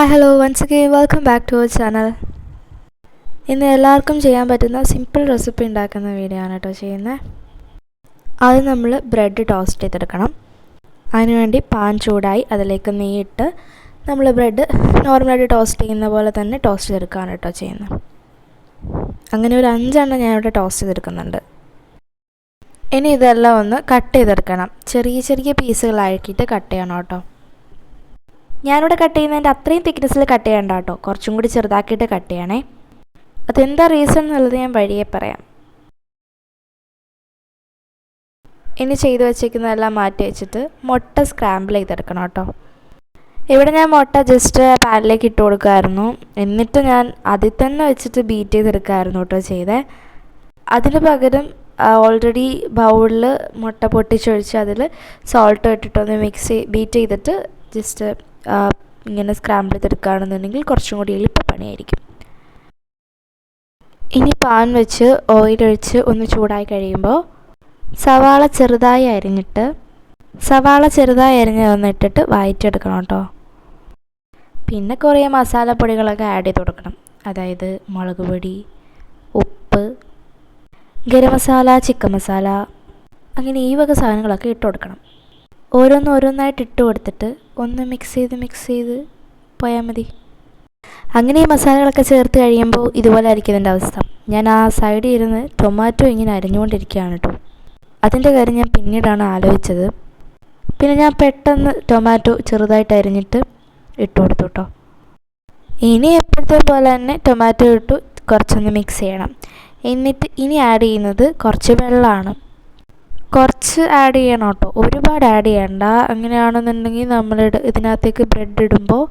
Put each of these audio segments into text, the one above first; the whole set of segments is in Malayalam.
Hi hello once again welcome back to our channel ഇന്ന് എല്ലാവർക്കും ചെയ്യാൻ പറ്റുന്ന സിമ്പിൾ റെസിപ്പി ഉണ്ടാക്കുന്ന വീഡിയോ ആണ് കേട്ടോ ചെയ്യുന്നത്. ആദ്യം നമ്മൾ ബ്രെഡ് ടോസ്റ്റ് ചെയ്തെടുക്കണം. അതിനുവേണ്ടി പാൻ ചൂടായി അതിലേക്ക് നെയ്യിട്ട് നമ്മൾ ബ്രെഡ് നോർമലായിട്ട് ടോസ്റ്റ് ചെയ്യുന്ന പോലെ തന്നെ ടോസ്റ്റ് ചെയ്തെടുക്കുകയാണ് കേട്ടോ ചെയ്യുന്നത്. അങ്ങനെ ഒരു അഞ്ചെണ്ണം ഞാനിവിടെ ടോസ്റ്റ് ചെയ്തെടുക്കുന്നുണ്ട്. ഇനി ഇതെല്ലാം ഒന്ന് കട്ട് ചെയ്തെടുക്കണം. ചെറിയ ചെറിയ പീസുകളാക്കിയിട്ട് കട്ട് ചെയ്യണം കേട്ടോ. ഞാനിവിടെ കട്ട് ചെയ്യുന്നതിന്റെ അത്രയും തിക്നെസ്സിൽ കട്ട് ചെയ്യണ്ട കേട്ടോ കുറച്ചും കൂടി ചെറുതാക്കിയിട്ട് കട്ട് ചെയ്യണേ. അതെന്താ റീസൺ എന്നുള്ളത് ഞാൻ വഴിയെ പറയാം. ഇനി ചെയ്തു വച്ചേക്കുന്നതെല്ലാം മാറ്റി വെച്ചിട്ട് മുട്ട സ്ക്രാമ്പിൾ ചെയ്തെടുക്കണം കേട്ടോ ഇവിടെ ഞാൻ മുട്ട ജസ്റ്റ് പാനിലേക്ക് ഇട്ട് കൊടുക്കുമായിരുന്നു എന്നിട്ട് ഞാൻ അതിൽ തന്നെ വെച്ചിട്ട് ബീറ്റ് ചെയ്തെടുക്കുമായിരുന്നു കേട്ടോ ചെയ്തത് അതിന് പകരം ഓൾറെഡി ബൗളിൽ മുട്ട പൊട്ടിച്ചൊഴിച്ച് അതിൽ സോൾട്ട് ഇട്ടിട്ടൊന്ന് മിക്സ് ബീറ്റ് ചെയ്തിട്ട് ജസ്റ്റ് ഇങ്ങനെ സ്ക്രാമ്പിൾ ചെയ്തെടുക്കുകയാണെന്നുണ്ടെങ്കിൽ കുറച്ചും കൂടി എളുപ്പപ്പണിയായിരിക്കും ഇനി പാൻ വെച്ച് ഓയിലൊഴിച്ച് ഒന്ന് ചൂടായി കഴിയുമ്പോൾ സവാള ചെറുതായി അരിഞ്ഞിട്ട് സവാള ചെറുതായി അരിഞ്ഞതൊന്ന് ഇട്ടിട്ട് വഴറ്റിയെടുക്കണം കേട്ടോ. പിന്നെ കുറേ മസാലപ്പൊടികളൊക്കെ ആഡ് ചെയ്ത് കൊടുക്കണം. അതായത് മുളക് പൊടി ഉപ്പ് ഗരം മസാല ചിക്കൻ മസാല അങ്ങനെ ഈ വക സാധനങ്ങളൊക്കെ ഇട്ട് കൊടുക്കണം. ഓരോന്നോരോന്നായിട്ട് ഇട്ട് കൊടുത്തിട്ട് ഒന്ന് മിക്സ് ചെയ്ത് മിക്സ് ചെയ്ത് പോയാൽ മതി. അങ്ങനെ ഈ മസാലകളൊക്കെ ചേർത്ത് കഴിയുമ്പോൾ ഇതുപോലെ ആയിരിക്കും അവസ്ഥ. ഞാൻ ആ സൈഡിൽ ഇരുന്ന് ടൊമാറ്റോ ഇങ്ങനെ അരിഞ്ഞുകൊണ്ടിരിക്കുകയാണ് കേട്ടോ അതിന്റെ കാര്യം ഞാൻ പിന്നീടാണ് ആലോചിച്ചത്. പിന്നെ ഞാൻ പെട്ടെന്ന് ടൊമാറ്റോ ചെറുതായിട്ട് അരിഞ്ഞിട്ട് ഇട്ട് കൊടുത്തു കേട്ടോ ഇനി എപ്പോഴത്തെ പോലെ തന്നെ ടൊമാറ്റോ ഇട്ടു കുറച്ചൊന്ന് മിക്സ് ചെയ്യണം. എന്നിട്ട് ഇനി ആഡ് ചെയ്യുന്നത് കുറച്ച് വെള്ളമാണ്. കുറച്ച് ആഡ് ചെയ്യണം കേട്ടോ. ഒരുപാട് ആഡ് ചെയ്യണ്ട. അങ്ങനെയാണെന്നുണ്ടെങ്കിൽ നമ്മൾ ഇതിനകത്തേക്ക് ബ്രെഡ് ഇടുമ്പോൾ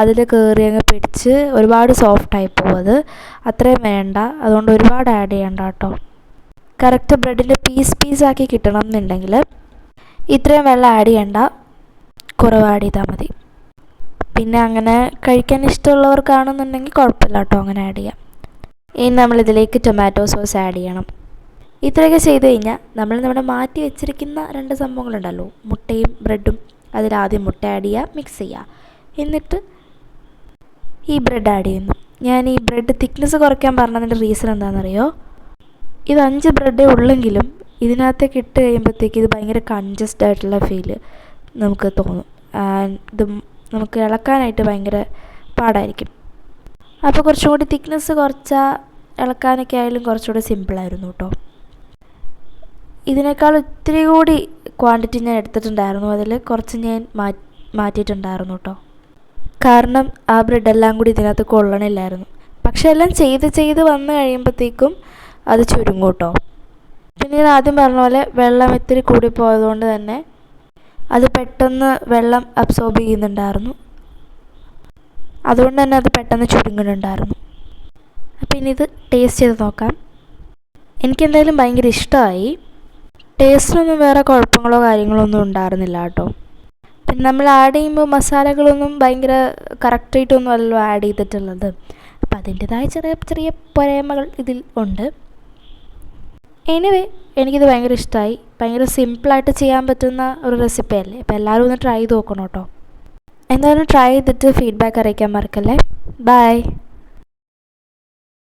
അതിൽ കയറി അങ്ങ് പിടിച്ച് ഒരുപാട് സോഫ്റ്റായി പോകും അത്. അത്രയും വേണ്ട. അതുകൊണ്ട് ഒരുപാട് ആഡ് ചെയ്യണ്ട കേട്ടോ. കറക്റ്റ് ബ്രെഡിൽ പീസ് പീസാക്കി കിട്ടണം എന്നുണ്ടെങ്കിൽ ഇത്രയും വെള്ളം ആഡ് ചെയ്യണ്ട. കുറവ് ആഡ് ചെയ്താൽ മതി. പിന്നെ അങ്ങനെ കഴിക്കാൻ ഇഷ്ടമുള്ളവർക്കാണെന്നുണ്ടെങ്കിൽ കുഴപ്പമില്ല കേട്ടോ അങ്ങനെ ആഡ് ചെയ്യാം. ഇനി നമ്മളിതിലേക്ക് ടൊമാറ്റോ സോസ് ആഡ് ചെയ്യണം. ഇത്രയൊക്കെ ചെയ്ത് കഴിഞ്ഞാൽ നമ്മൾ നമ്മുടെ മാറ്റി വെച്ചിരിക്കുന്ന രണ്ട് സംഭവങ്ങളുണ്ടല്ലോ. മുട്ടയും ബ്രെഡും. അതിലാദ്യം മുട്ട ആഡ് ചെയ്യുക മിക്സ് ചെയ്യുക എന്നിട്ട് ഈ ബ്രെഡ് ആഡ് ചെയ്യുന്നു. ഞാൻ ഈ ബ്രെഡ് തിക്നെസ് കുറയ്ക്കാൻ പറഞ്ഞതിന്റെ റീസൺ എന്താണെന്നറിയോ? ഇത് അഞ്ച് ബ്രെഡേ ഉള്ളെങ്കിലും ഇതിനകത്തേക്ക് ഇട്ട് കഴിയുമ്പോഴത്തേക്ക് ഇത് ഭയങ്കര കൺജസ്റ്റ് ആയിട്ടുള്ള ഫീൽ നമുക്ക് തോന്നും. ഇത് നമുക്ക് ഇളക്കാനായിട്ട് ഭയങ്കര പാടായിരിക്കും. അപ്പോൾ കുറച്ചും കൂടി തിക്നെസ് കുറച്ചാൽ ഇളക്കാനൊക്കെ ആയാലും കുറച്ചുകൂടി സിമ്പിളായിരുന്നു കേട്ടോ. ഇതിനേക്കാൾ ഒത്തിരി കൂടി ക്വാണ്ടിറ്റി ഞാൻ എടുത്തിട്ടുണ്ടായിരുന്നു. അതിൽ കുറച്ച് ഞാൻ മാറ്റിയിട്ടുണ്ടായിരുന്നു കേട്ടോ കാരണം ആ ബ്രെഡെല്ലാം കൂടി ഇതിനകത്ത് കൊള്ളണില്ലായിരുന്നു. പക്ഷെ എല്ലാം ചെയ്ത് ചെയ്ത് വന്നു കഴിയുമ്പോഴത്തേക്കും അത് ചുരുങ്ങും കേട്ടോ പിന്നെ ഞാൻ ആദ്യം പറഞ്ഞ പോലെ വെള്ളം ഇത്തിരി കൂടി പോയതുകൊണ്ട് തന്നെ അത് പെട്ടെന്ന് വെള്ളം അബ്സോർബ് ചെയ്യുന്നുണ്ടായിരുന്നു. അതുകൊണ്ട് തന്നെ അത് പെട്ടെന്ന് ചുരുങ്ങുന്നുണ്ടായിരുന്നു. അപ്പം ഇനി ഇത് ടേസ്റ്റ് ചെയ്ത് നോക്കാം. എനിക്കെന്തായാലും ഭയങ്കര ഇഷ്ടമായി. ടേസ്റ്റിനൊന്നും വേറെ കുഴപ്പങ്ങളോ കാര്യങ്ങളോ ഒന്നും ഉണ്ടായിരുന്നില്ല കേട്ടോ. പിന്നെ നമ്മൾ ആഡ് ചെയ്യുമ്പോൾ മസാലകളൊന്നും ഭയങ്കര കറക്റ്റായിട്ടൊന്നും അല്ലല്ലോ ആഡ് ചെയ്തിട്ടുള്ളത്. അപ്പം അതിന്റെതായ ചെറിയ ചെറിയ പോരായ്മകൾ ഇതിൽ ഉണ്ട്. എനിവേ എനിക്കിത് ഭയങ്കര ഇഷ്ടമായി ഭയങ്കര സിമ്പിളായിട്ട് ചെയ്യാൻ പറ്റുന്ന ഒരു റെസിപ്പി അല്ലേ? അപ്പോൾ എല്ലാവരും ഒന്ന് ട്രൈ ചെയ്ത് നോക്കണം കേട്ടോ. എന്തായാലും ട്രൈ ചെയ്തിട്ട് ഫീഡ്ബാക്ക് അറിയിക്കാൻ മറക്കല്ലേ. ബൈ